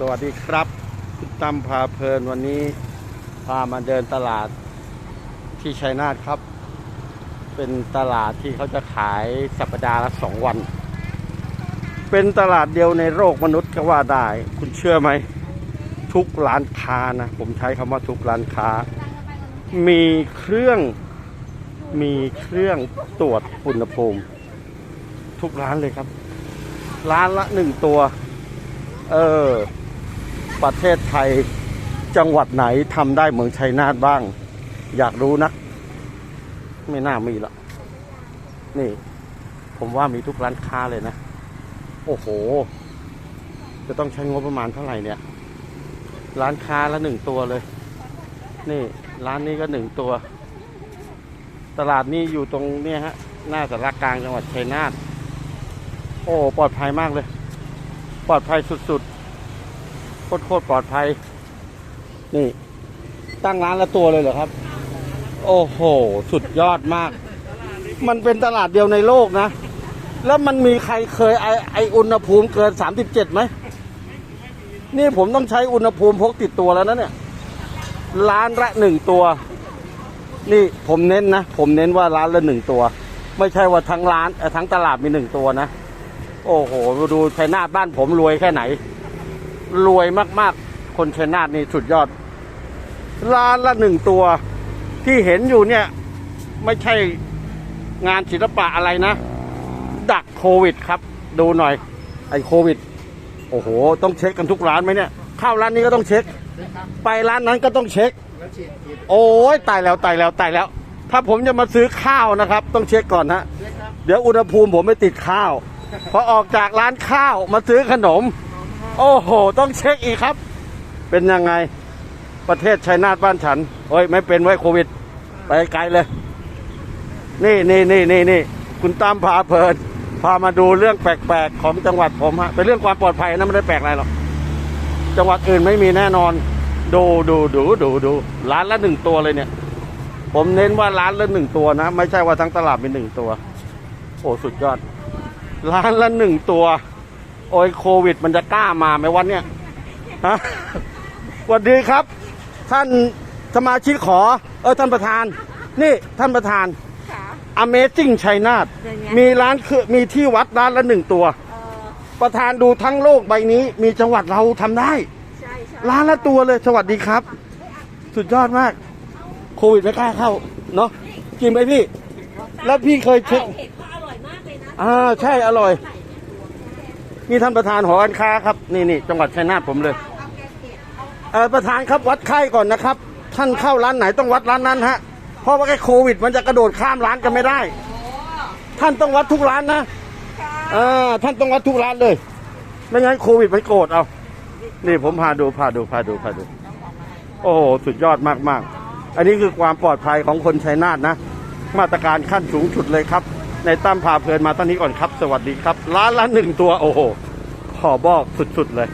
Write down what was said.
สวัสดีครับคุณตั้มพาเพลินวันนี้พามาเดินตลาดที่ชัยนาทครับ เป็นตลาดที่เขาจะขายสัปดาห์ละสองวัน เป็นตลาดเดียวในโลกมนุษย์ก็ว่าได้ คุณเชื่อไหม ทุกร้านค้านะ ผมใช้คำว่าทุกร้านค้า มีเครื่องมีเครื่องตรวจอุณหภูมิ ทุกร้านเลยครับ ร้านละหนึ่งตัว เออ ประเทศไทยจังหวัดไหนทำได้เหมืองชัยนาทบ้าง อยากรู้นะ ไม่น่ามีละนี่ ผมว่ามีทุกร้านค้าเลยนะ โอ้โห จะต้องใช้งบประมาณเท่าไหร่เนี่ย ร้านค้าละหนึ่งตัวเลย นี่ ร้านนี้ก็หนึ่งตัว ตลาดนี้อยู่ตรงเนี้ยฮะ หน้าสารกลางจังหวัดชัยนาทโอ้ ปลอดภัยมากเลย ปลอดภัยสุดๆ โคตรปลอดภัย นี่ ตั้งร้านละตัวเลยเหรอครับ โอ้โห สุดยอดมาก มันเป็นตลาดเดียวในโลกนะ แล้วมันมีใครเคยไอไออุณหภูมิเกิน37ไหม นี่ผมต้องใช้อุณหภูมิพกติดตัวแล้วนะเนี่ย ร้านละหนึ่งตัว นี่ผมเน้นนะ ผมเน้นว่าร้านละหนึ่งตัว ไม่ใช่ว่าทั้งร้านทั้งตลาดมีหนึ่งตัวนะ โอ้โห ดูชัยนาทบ้านผมรวยแค่ไหน รวยมากๆ คนชัยนาทนี่สุดยอดร้านละหนึ่งตัว ที่เห็นอยู่เนี่ย ไม่ใช่งานศิลปะอะไรนะ ดักโควิดครับ ดูหน่อย ไอ้โควิด โอ้โห ต้องเช็คกันทุกร้านไหมเนี่ย เข้าร้านนี้ก็ต้องเช็ค ไปร้านนั้นก็ต้องเช็ค โอ้ยตายแล้วตายแล้วตายแล้ว ถ้าผมจะมาซื้อข้าวนะครับ ต้องเช็คก่อนฮะเดี๋ยวอุณหภูมิผมไม่ติดข้าว พอออกจากร้านข้าวมาซื้อขนม โอ้โห ต้องเช็คอีกครับ เป็นยังไงประเทศชัยนาทบ้านฉัน โอ้ย ไม่เป็นไว้โควิด ไปไกลเลย นี่นี่นี่นี่นี่คุณตามพาเพลินพามาดูเรื่องแปลกๆ ของจังหวัดผมฮะเป็นเรื่องความปลอดภัยนะไม่ได้แปลกอะไรหรอกจังหวัดอื่นไม่มีแน่นอน ดูดูดูดูดูร้านละหนึ่งตัวเลยเนี่ย ผมเน้นว่าร้านละหนึ่งตัวนะ ไม่ใช่ว่าทั้งตลาดเป็นหนึ่งตัว โอ้สุดยอดร้านละหนึ่งตัว โอ้ยโควิด มันจะกล้ามาไหมวันเนี้ยฮะสวัสดีครับ ท่านสมาชิกขอ เออท่านประธาน นี่ท่านประธาน ค่ะ Amazing ชัยนาทเป็นไง มีร้านคือมีที่วัดร้านละหนึ่งตัว เออประธานดูทั้งโลกใบนี้ มีจังหวัดเราทำได้ ใช่ใช่ร้านละตัวเลย สวัสดีครับ สุดยอดมาก โควิดไม่กล้าเข้า เนาะกินไหมพี่ แล้วพี่เคยเช็ค เห็ดก็อร่อยมากเลยนะอ่าใช่อร่อย นี่ท่านประธานหอการค้าครับนี่นี่จังหวัดชัยนาทผมเลยเออประธานครับวัดไข้ก่อนนะครับ ท่านเข้าร้านไหนต้องวัดร้านนั้นฮะเพราะว่าไอ้โควิด มันจะกระโดดข้ามร้านกันไม่ได้ ท่านต้องวัดทุกร้านนะอ่าท่านต้องวัดทุกร้านเลย ไม่งั้นโควิดมันโกรธเอานี่ผมพาดูพาดูพาดูพาดู โอ้โหสุดยอดมากๆ อันนี้คือความปลอดภัยของคนชัยนาทนะ มาตรการขั้นสูงสุดเลยครับ ในตั้มพาเพลินมาตอนนี้ก่อนครับ สวัสดีครับ ร้านละหนึ่งตัวโอ้โหขอบอกสุดๆเลย